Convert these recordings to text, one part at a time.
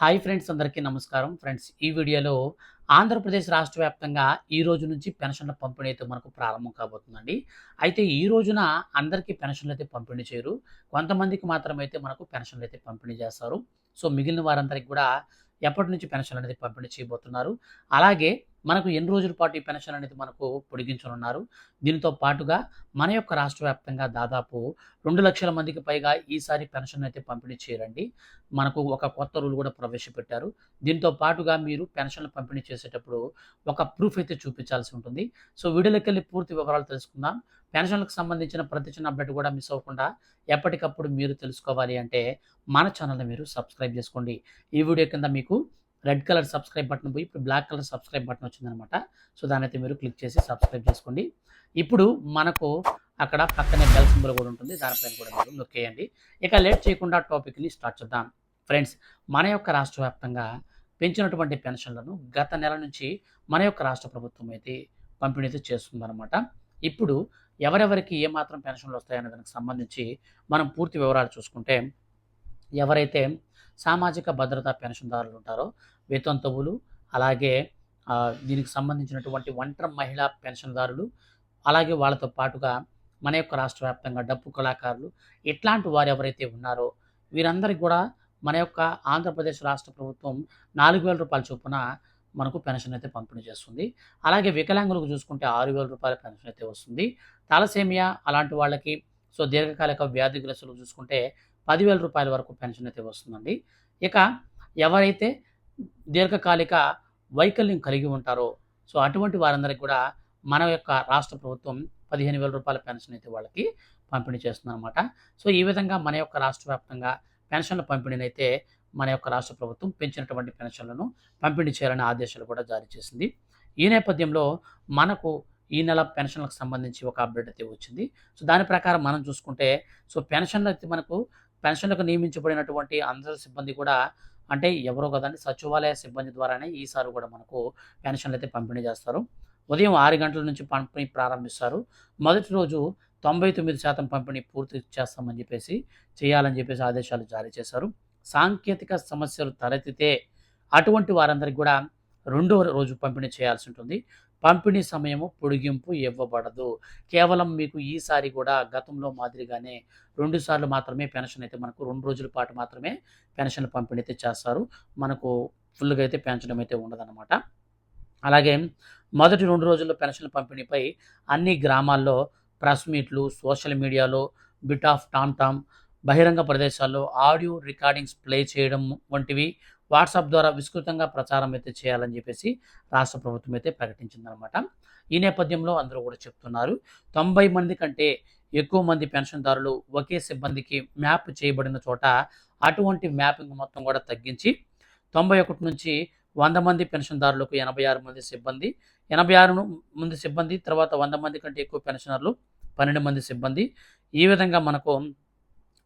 Hi friends అందరికీ నమస్కారం. Friends ఈ వీడియోలో ఆంధ్రప్రదేశ్ రాష్ట్ర వ్యాప్తంగా ఈ రోజు నుంచి పెన్షన్ల పంపిణీ అయితే మనకు ప్రారంభం కాబోతుందండి. అయితే ఈ రోజున అందరికీ పెన్షన్లు అయితే పంపిణీ చేయరు. కొంతమందికి మాత్రమైతే మనకు పెన్షన్లు అయితే పంపిణీ చేస్తారు. సో మిగిలిన వారందరికీ కూడా ఎప్పటి నుంచి పెన్షన్ అనేది పంపిణీ చేయబోతున్నారు. అలాగే మనకు ఎన్ని రోజుల పాటు ఈ పెన్షన్ అనేది మనకు పొడిగించనున్నారు. దీనితో పాటుగా మన యొక్క రాష్ట్ర వ్యాప్తంగా దాదాపు రెండు లక్షల మందికి పైగా ఈసారి పెన్షన్ అయితే పంపిణీ చేయరండి మనకు ఒక కొత్త రూల్ కూడా ప్రవేశపెట్టారు. దీంతో పాటుగా మీరు పెన్షన్లు పంపిణీ చేసేటప్పుడు ఒక ప్రూఫ్ అయితే చూపించాల్సి ఉంటుంది. సో వీడియోలోకి వెళ్ళి పూర్తి వివరాలు తెలుసుకుందాం. పెన్షన్లకు సంబంధించిన ప్రతి చిన్న అప్డేట్ కూడా మిస్ అవ్వకుండా ఎప్పటికప్పుడు మీరు తెలుసుకోవాలి అంటే మన ఛానల్ని మీరు సబ్స్క్రైబ్ చేసుకోండి. ఈ వీడియో కింద మీకు రెడ్ కలర్ సబ్స్క్రైబ్ బటన్ పోయి ఇప్పుడు బ్లాక్ కలర్ సబ్స్క్రైబ్ బటన్ వచ్చిందనమాట. సో దాన్ని అయితే మీరు క్లిక్ చేసి సబ్స్క్రైబ్ చేసుకోండి. ఇప్పుడు మనకు అక్కడ పక్కనే బెల్ సింబల్ కూడా ఉంటుంది. దానిపైన కూడా మీరు నొక్కేయండి ఇక లేట్ చేయకుండా టాపిక్ని స్టార్ట్ చేద్దాం. ఫ్రెండ్స్ మన యొక్క రాష్ట్ర వ్యాప్తంగా పెంచినటువంటి పెన్షన్లను గత నెల నుంచి మన యొక్క రాష్ట్ర ప్రభుత్వం అయితే పంపిణీ అయితే చేస్తుందన్నమాట ఇప్పుడు ఎవరెవరికి ఏమాత్రం పెన్షన్లు వస్తాయనే దానికి సంబంధించి మనం పూర్తి వివరాలు చూసుకుంటే ఎవరైతే సామాజిక భద్రతా పెన్షన్దారులు ఉంటారో వేతనతవులు అలాగే దీనికి సంబంధించినటువంటి ఒంటరి మహిళా పెన్షన్దారులు అలాగే వాళ్ళతో పాటుగా మన యొక్క రాష్ట్ర వ్యాప్తంగా డప్పు కళాకారులు ఇట్లాంటి వారు ఎవరైతే ఉన్నారో వీరందరికీ కూడా మన యొక్క ఆంధ్రప్రదేశ్ రాష్ట్ర ప్రభుత్వం నాలుగు వేల రూపాయల చొప్పున మనకు పెన్షన్ అయితే పంపిణీ చేస్తుంది. అలాగే వికలాంగులకు చూసుకుంటే ఆరు వేల రూపాయల పెన్షన్ అయితే వస్తుంది. తలసేమియా అలాంటి వాళ్ళకి సో దీర్ఘకాలిక వ్యాధిగ్రస్తులకు చూసుకుంటే పదివేల రూపాయల వరకు పెన్షన్ అయితే వస్తుందండి. ఇక ఎవరైతే దీర్ఘకాలిక వైకల్యం కలిగి ఉంటారో సో అటువంటి వారందరికీ కూడా మన యొక్క రాష్ట్ర ప్రభుత్వం పదిహేను వేల రూపాయల పెన్షన్ అయితే వాళ్ళకి పంపిణీ చేస్తుందన్నమాట. సో ఈ విధంగా మన యొక్క రాష్ట్ర వ్యాప్తంగా పెన్షన్ల పంపిణీని అయితే మన యొక్క రాష్ట్ర ప్రభుత్వం పెంచినటువంటి పెన్షన్లను పంపిణీ చేయాలని ఆదేశాలు కూడా జారీ చేసింది. ఈ నేపథ్యంలో మనకు ఈ నెల పెన్షన్లకు సంబంధించి ఒక అప్డేట్ అయితే వచ్చింది. సో దాని ప్రకారం మనం చూసుకుంటే సో పెన్షన్లు అయితే మనకు పెన్షన్లకు నియమించబడినటువంటి అందరి సిబ్బంది కూడా అంటే ఎవరో కదండి సచివాలయ సిబ్బంది ద్వారానే ఈసారి కూడా మనకు పెన్షన్లు అయితే పంపిణీ చేస్తారు. ఉదయం ఆరు గంటల నుంచి పంపిణీ ప్రారంభిస్తారు. మొదటి రోజు తొంభై తొమ్మిది శాతం పంపిణీ పూర్తి చేస్తామని చెప్పేసి చేయాలని చెప్పేసి ఆదేశాలు జారీ చేశారు. సాంకేతిక సమస్యలు తలెత్తితే అటువంటి వారందరికీ కూడా రెండో రోజు పంపిణీ చేయాల్సి ఉంటుంది. పంపిణీ సమయము పొడిగింపు ఇవ్వబడదు. కేవలం మీకు ఈసారి కూడా గతంలో మాదిరిగానే రెండు సార్లు మాత్రమే పెన్షన్ అయితే మనకు రెండు రోజుల పాటు మాత్రమే పెన్షన్ పంపిణీ అయితే చేస్తారు. మనకు ఫుల్గా అయితే పెంచడం అయితే ఉండదన్నమాట. అలాగే మొదటి రెండు రోజుల్లో పెన్షన్ పంపిణీపై అన్ని గ్రామాల్లో ప్రెస్ మీట్లు సోషల్ మీడియాలో బిట్ ఆఫ్ టామ్ టామ్ బహిరంగ ప్రదేశాల్లో ఆడియో రికార్డింగ్స్ ప్లే చేయడం వంటివి వాట్సాప్ ద్వారా విస్తృతంగా ప్రచారం అయితే చేయాలని చెప్పేసి రాష్ట్ర ప్రభుత్వం అయితే ప్రకటించిందనమాట. ఈ నేపథ్యంలో అందరూ కూడా చెప్తున్నారు తొంభై మంది కంటే ఎక్కువ మంది పెన్షన్దారులు ఒకే సిబ్బందికి మ్యాప్ చేయబడిన చోట అటువంటి మ్యాపింగ్ మొత్తం కూడా తగ్గించి తొంభై ఒకటి నుంచి వంద మంది పెన్షన్దారులకు ఎనభై ఆరు మంది సిబ్బంది ఎనభై ఆరు మంది సిబ్బంది తర్వాత వంద మంది కంటే ఎక్కువ పెన్షనర్లు పన్నెండు మంది సిబ్బంది. ఈ విధంగా మనకు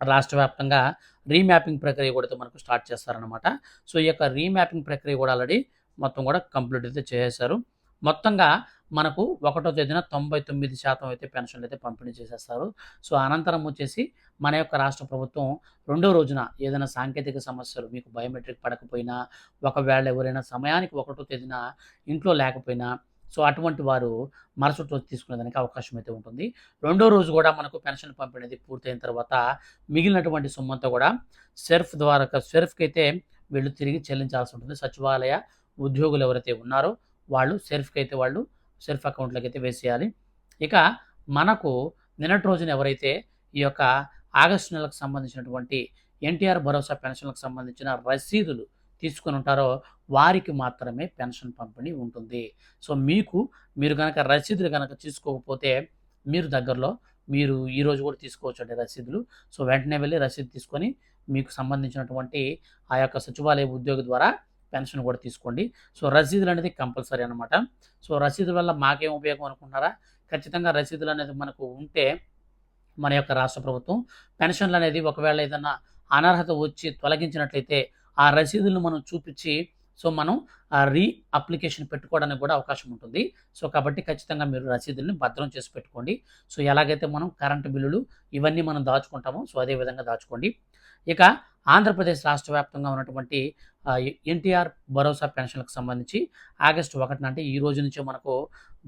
రాష్ట్ర వ్యాప్తంగా రీమ్యాపింగ్ ప్రక్రియ కూడా అయితే మనకు స్టార్ట్ చేస్తారనమాట సో ఈ యొక్క రీమ్యాపింగ్ ప్రక్రియ కూడా ఆల్రెడీ మొత్తం కూడా కంప్లీట్ అయితే చేసేశారు. మొత్తంగా మనకు ఒకటో తేదీన తొంభై తొమ్మిది శాతం అయితే పెన్షన్లు అయితే పంపిణీ చేసేస్తారు. సో అనంతరం వచ్చేసి మన యొక్క రాష్ట్ర ప్రభుత్వం రెండో రోజున ఏదైనా సాంకేతిక సమస్యలు మీకు బయోమెట్రిక్ పడకపోయినా ఒకవేళ ఎవరైనా సమయానికి ఒకటో తేదీన ఇంట్లో లేకపోయినా సో అటువంటి వారు మరుసటి రోజు తీసుకునేదానికి అవకాశం అయితే ఉంటుంది. రెండో రోజు కూడా మనకు పెన్షన్ పంపిణీ పూర్తయిన తర్వాత మిగిలినటువంటి సొమ్మంతా కూడా సెర్ఫ్ ద్వారా సెర్ఫ్కి అయితే వీళ్ళు తిరిగి చెల్లించాల్సి ఉంటుంది. సచివాలయ ఉద్యోగులు ఎవరైతే ఉన్నారో వాళ్ళు సెర్ఫ్కి అయితే వాళ్ళు సెల్ఫ్ అకౌంట్లోకి అయితే వేసేయాలి. ఇక మనకు నిన్నటి రోజున ఎవరైతే ఈ యొక్క ఆగస్టు నెలకు సంబంధించినటువంటి ఎన్టీఆర్ భరోసా పెన్షన్లకు సంబంధించిన రసీదులు తీసుకుని ఉంటారో వారికి మాత్రమే పెన్షన్ పంపిణీ ఉంటుంది. సో మీకు మీరు కనుక రసీదులు కనుక తీసుకోకపోతే మీరు దగ్గరలో మీరు ఈరోజు కూడా తీసుకోవచ్చు అండి రసీదులు. సో వెంటనే వెళ్ళి రసీదు తీసుకొని మీకు సంబంధించినటువంటి ఆ యొక్క సచివాలయ ఉద్యోగి ద్వారా పెన్షన్ కూడా తీసుకోండి. సో రసీదులు అనేది కంపల్సరీ అనమాట సో రసీదుల వల్ల మాకేం ఉపయోగం అనుకుంటున్నారా? ఖచ్చితంగా రసీదులు అనేది మనకు ఉంటే మన యొక్క రాష్ట్ర ప్రభుత్వం పెన్షన్లు అనేది ఒకవేళ ఏదైనా అనర్హత వచ్చి తొలగించినట్లయితే ఆ రసీదులను మనం చూపించి సో మనం రీఅప్లికేషన్ రీ అప్లికేషన్ పెట్టుకోవడానికి కూడా అవకాశం ఉంటుంది. సో కాబట్టి ఖచ్చితంగా మీరు రసీదుల్ని భద్రం చేసి పెట్టుకోండి. సో ఎలాగైతే మనం కరెంటు బిల్లులు ఇవన్నీ మనం దాచుకుంటామో సో అదే విధంగా దాచుకోండి. ఇక ఆంధ్రప్రదేశ్ రాష్ట్ర వ్యాప్తంగా ఉన్నటువంటి ఎన్టీఆర్ భరోసా పెన్షన్లకు సంబంధించి ఆగస్టు ఒకటిన అంటే ఈ రోజు నుంచే మనకు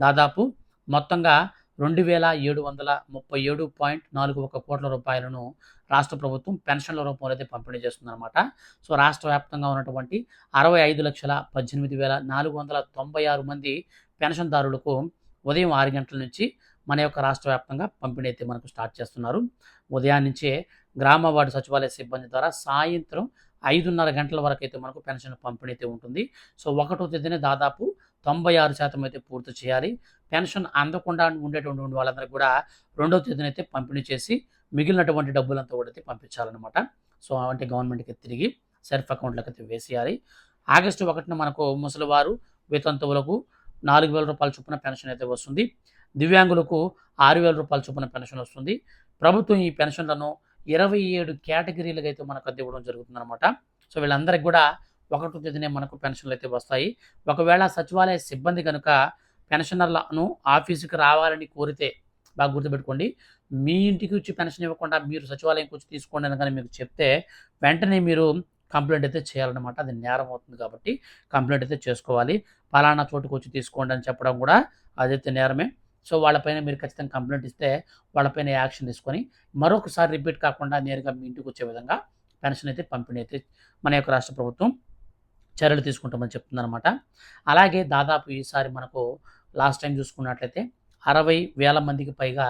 దాదాపు మొత్తంగా రెండు వేల ఏడు వందల ముప్పై ఏడు పాయింట్ నాలుగు ఒక కోట్ల రూపాయలను రాష్ట్ర ప్రభుత్వం పెన్షన్ల రూపంలో అయితే పంపిణీ చేస్తుందన్నమాట. సో రాష్ట్ర వ్యాప్తంగా ఉన్నటువంటి అరవై ఐదు లక్షల పద్దెనిమిది వేల నాలుగు వందల తొంభై ఆరు మంది పెన్షన్దారులకు ఉదయం ఆరు గంటల నుంచి మన యొక్క రాష్ట్ర వ్యాప్తంగా పంపిణీ అయితే మనకు స్టార్ట్ చేస్తున్నారు. ఉదయం నుంచే గ్రామ వార్డు సచివాలయ సిబ్బంది ద్వారా సాయంత్రం ఐదున్నర గంటల వరకు అయితే మనకు పెన్షన్ పంపిణీ అయితే ఉంటుంది. సో ఒకటో తేదీనే దాదాపు తొంభై ఆరు శాతం అయితే పూర్తి చేయాలి. పెన్షన్ అందకుండా ఉండేటువంటి వాళ్ళందరికీ కూడా రెండో తేదీన అయితే పంపిణీ చేసి మిగిలినటువంటి డబ్బులంతా కూడా అయితే పంపించాలన్నమాట. సో అంటే గవర్నమెంట్కి తిరిగి సెల్ఫ్ అకౌంట్లకు అయితే వేసేయాలి. ఆగస్టు ఒకటిన మనకు ముసలివారు వితంతువులకు నాలుగు వేల రూపాయల చొప్పున పెన్షన్ అయితే వస్తుంది. దివ్యాంగులకు ఆరు వేల రూపాయల చొప్పున పెన్షన్ వస్తుంది. ప్రభుత్వం ఈ పెన్షన్లను ఇరవై ఏడు కేటగిరీలుగా అయితే మనకు అది ఇవ్వడం జరుగుతుందన్నమాట. సో వీళ్ళందరికీ కూడా ఒకటో తేదీనే మనకు పెన్షన్లు అయితే వస్తాయి. ఒకవేళ సచివాలయ సిబ్బంది కనుక పెన్షనర్లను ఆఫీసుకి రావాలని కోరితే బాగా గుర్తుపెట్టుకోండి. మీ ఇంటికి వచ్చి పెన్షన్ ఇవ్వకుండా మీరు సచివాలయంకి వచ్చి తీసుకోండి అని కానీ మీకు చెప్తే వెంటనే మీరు కంప్లైంట్ అయితే చేయాలన్నమాట. అది నేరం అవుతుంది కాబట్టి కంప్లైంట్ అయితే చేసుకోవాలి. పలానా చోటుకు వచ్చి తీసుకోండి అని చెప్పడం కూడా అదైతే నేరమే. సో వాళ్ళపైన మీరు ఖచ్చితంగా కంప్లైంట్ ఇస్తే వాళ్ళపైన యాక్షన్ తీసుకొని మరొకసారి రిపీట్ కాకుండా నేరుగా మీ ఇంటికి వచ్చే విధంగా పెన్షన్ అయితే పంపిణీ అయితే మన యొక్క రాష్ట్ర ప్రభుత్వం చర్యలు తీసుకుంటామని చెప్తుందన్నమాట. అలాగే దాదాపు ఈసారి మనకు లాస్ట్ టైం చూసుకున్నట్లయితే అరవై వేల మందికి పైగా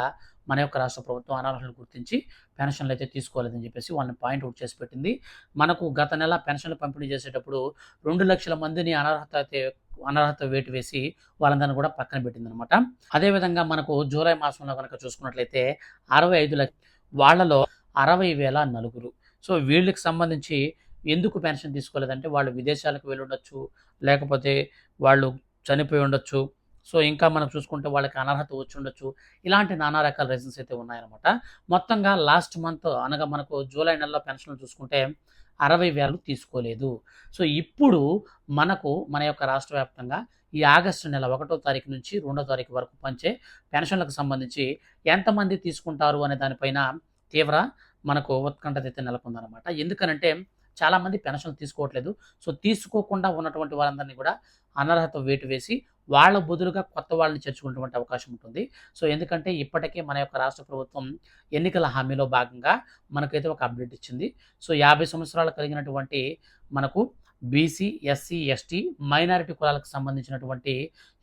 మన యొక్క రాష్ట్ర ప్రభుత్వం అనర్హులను గుర్తించి పెన్షన్లు అయితే తీసుకోలేదని చెప్పేసి వాళ్ళని పాయింట్ అవుట్ చేసి పెట్టింది. మనకు గత నెల పెన్షన్లు పంపిణీ చేసేటప్పుడు రెండు లక్షల మందిని అనర్హత అయితే అనర్హత వేటు వేసి వాళ్ళందరినీ కూడా పక్కన పెట్టింది అనమాట అదేవిధంగా మనకు జూలై మాసంలో కనుక చూసుకున్నట్లయితే అరవై ఐదు లక్ష వాళ్ళలో అరవై వేల నలుగురు. సో వీళ్ళకి సంబంధించి ఎందుకు పెన్షన్ తీసుకోలేదంటే వాళ్ళు విదేశాలకు వెళ్ళి ఉండొచ్చు లేకపోతే వాళ్ళు చనిపోయి ఉండొచ్చు. సో ఇంకా మనం చూసుకుంటే వాళ్ళకి అనర్హత వచ్చి ఉండొచ్చు. ఇలాంటి నానా రకాల రీజన్స్ అయితే ఉన్నాయన్నమాట. మొత్తంగా లాస్ట్ మంత్ అనగా మనకు జూలై నెలలో పెన్షన్లు చూసుకుంటే అరవై వేలు తీసుకోలేదు. సో ఇప్పుడు మనకు మన యొక్క రాష్ట్ర వ్యాప్తంగా ఈ ఆగస్టు నెల ఒకటో తారీఖు నుంచి రెండో తారీఖు వరకు పంచే పెన్షన్లకు సంబంధించి ఎంతమంది తీసుకుంటారు అనే దానిపైన తీవ్ర మనకు ఉత్కంఠత అయితే నెలకొందనమాట ఎందుకనంటే చాలామంది పెన్షన్లు తీసుకోవట్లేదు. సో తీసుకోకుండా ఉన్నటువంటి వారందరినీ కూడా అనర్హత వేటు వేసి వాళ్ళ బదులుగా కొత్త వాళ్ళని చేర్చుకునేటువంటి అవకాశం ఉంటుంది. సో ఎందుకంటే ఇప్పటికే మన యొక్క రాష్ట్ర ప్రభుత్వం ఎన్నికల హామీలో భాగంగా మనకైతే ఒక అప్డేట్ ఇచ్చింది. సో యాభై సంవత్సరాలు కలిగినటువంటి మనకు బీసీ ఎస్సీ ఎస్టీ మైనారిటీ కులాలకు సంబంధించినటువంటి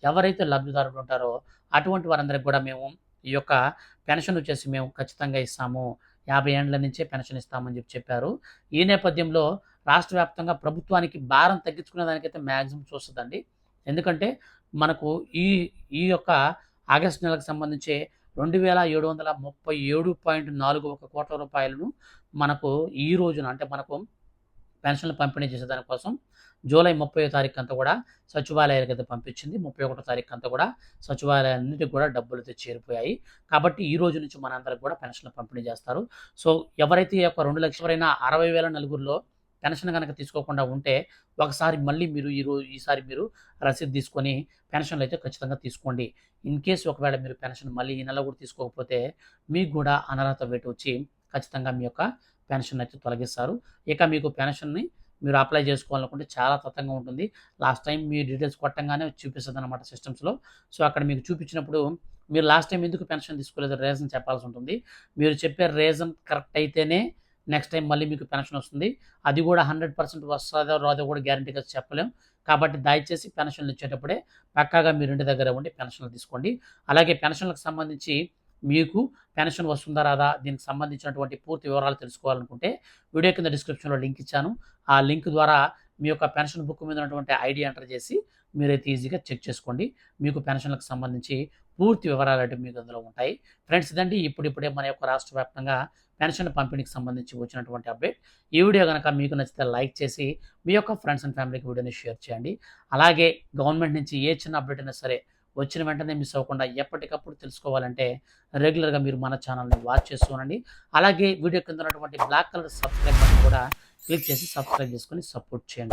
ఎవరైతే లబ్ధిదారులు ఉంటారో అటువంటి వారందరికి కూడా మేము ఈ యొక్క పెన్షన్ వచ్చేసి మేము ఖచ్చితంగా ఇస్తాము. యాభై ఏండ్ల నుంచే పెన్షన్ ఇస్తామని చెప్పి చెప్పారు. ఈ నేపథ్యంలో రాష్ట్ర వ్యాప్తంగా ప్రభుత్వానికి భారం తగ్గించుకునే దానికైతే మ్యాక్సిమం చూస్తుందండి. ఎందుకంటే మనకు ఈ ఈ యొక్క ఆగస్టు నెలకు సంబంధించి రెండు వేల ఏడు వందల ముప్పై ఏడు పాయింట్ నాలుగు ఒక కోట్ల రూపాయలను మనకు ఈ రోజున అంటే మనకు పెన్షన్లు పంపిణీ చేసే దానికోసం జూలై ముప్పై తారీఖు అంతా కూడా సచివాలయానికి అయితే పంపించింది. ముప్పై ఒకటో తారీఖు అంతా కూడా సచివాలయాన్నిటికి కూడా డబ్బులు అయితే చేరిపోయాయి. కాబట్టి ఈ రోజు నుంచి మనందరికి కూడా పెన్షన్లు పంపిణీ చేస్తారు. సో ఎవరైతే ఈ యొక్క రెండు లక్షలైనా అరవై వేల నలుగురిలో పెన్షన్ కనుక తీసుకోకుండా ఉంటే ఒకసారి మళ్ళీ మీరు ఈ రోజు ఈసారి మీరు రసీదు తీసుకొని పెన్షన్లు అయితే ఖచ్చితంగా తీసుకోండి. ఇన్ కేసు ఒకవేళ మీరు పెన్షన్ మళ్ళీ ఈ నెల కూడా తీసుకోకపోతే మీకు కూడా అనర్హత వేటు వచ్చి ఖచ్చితంగా మీ యొక్క పెన్షన్ అయితే తొలగిస్తారు. ఇక మీకు పెన్షన్ని మీరు అప్లై చేసుకోవాలనుకుంటే చాలా తతంగా ఉంటుంది. లాస్ట్ టైం మీ డీటెయిల్స్ కొట్టంగానే చూపిస్తుంది అనమాట సిస్టమ్స్లో. సో అక్కడ మీకు చూపించినప్పుడు మీరు లాస్ట్ టైం ఎందుకు పెన్షన్ తీసుకోలేదు? రీజన్ చెప్పాల్సి ఉంటుంది. మీరు చెప్పే రీజన్ కరెక్ట్ అయితేనే నెక్స్ట్ టైం మళ్ళీ మీకు పెన్షన్ వస్తుంది. అది కూడా హండ్రెడ్ పర్సెంట్ వస్తుందో రాదో కూడా గ్యారంటీగా చెప్పలేం. కాబట్టి దయచేసి పెన్షన్లు ఇచ్చేటప్పుడే పక్కాగా మీరు ఇంటి దగ్గర ఉండి పెన్షన్లు తీసుకోండి. అలాగే పెన్షన్లకు సంబంధించి మీకు పెన్షన్ వస్తుందా రాదా దీనికి సంబంధించినటువంటి పూర్తి వివరాలు తెలుసుకోవాలనుకుంటే వీడియో కింద డిస్క్రిప్షన్లో లింక్ ఇచ్చాను. ఆ లింక్ ద్వారా మీ యొక్క పెన్షన్ బుక్ మీద ఉన్నటువంటి ఐడి ఎంటర్ చేసి మీరైతే ఈజీగా చెక్ చేసుకోండి. మీకు పెన్షన్లకు సంబంధించి పూర్తి వివరాలు అంటే మీకు అందులో ఉంటాయి. ఫ్రెండ్స్ ఇదండి. ఇప్పుడిప్పుడే మన యొక్క రాష్ట్ర వ్యాప్తంగా పెన్షన్ పంపిణీకి సంబంధించి వచ్చినటువంటి అప్డేట్. ఈ వీడియో కనుక మీకు నచ్చితే లైక్ చేసి మీ యొక్క ఫ్రెండ్స్ అండ్ ఫ్యామిలీకి వీడియోని షేర్ చేయండి. అలాగే గవర్నమెంట్ నుంచి ఏ చిన్న అప్డేట్ అయినా సరే వచ్చిన వెంటనే మిస్ అవ్వకుండా ఎప్పటికప్పుడు తెలుసుకోవాలంటే రెగ్యులర్గా మీరు మన ఛానల్ని వాచ్ చేస్తూ ఉండండి. అలాగే వీడియో కింద ఉన్నటువంటి బ్లాక్ కలర్ సబ్స్క్రైబ్ బటన్ కూడా క్లిక్ చేసి సబ్స్క్రైబ్ చేసుకొని సపోర్ట్ చేయండి.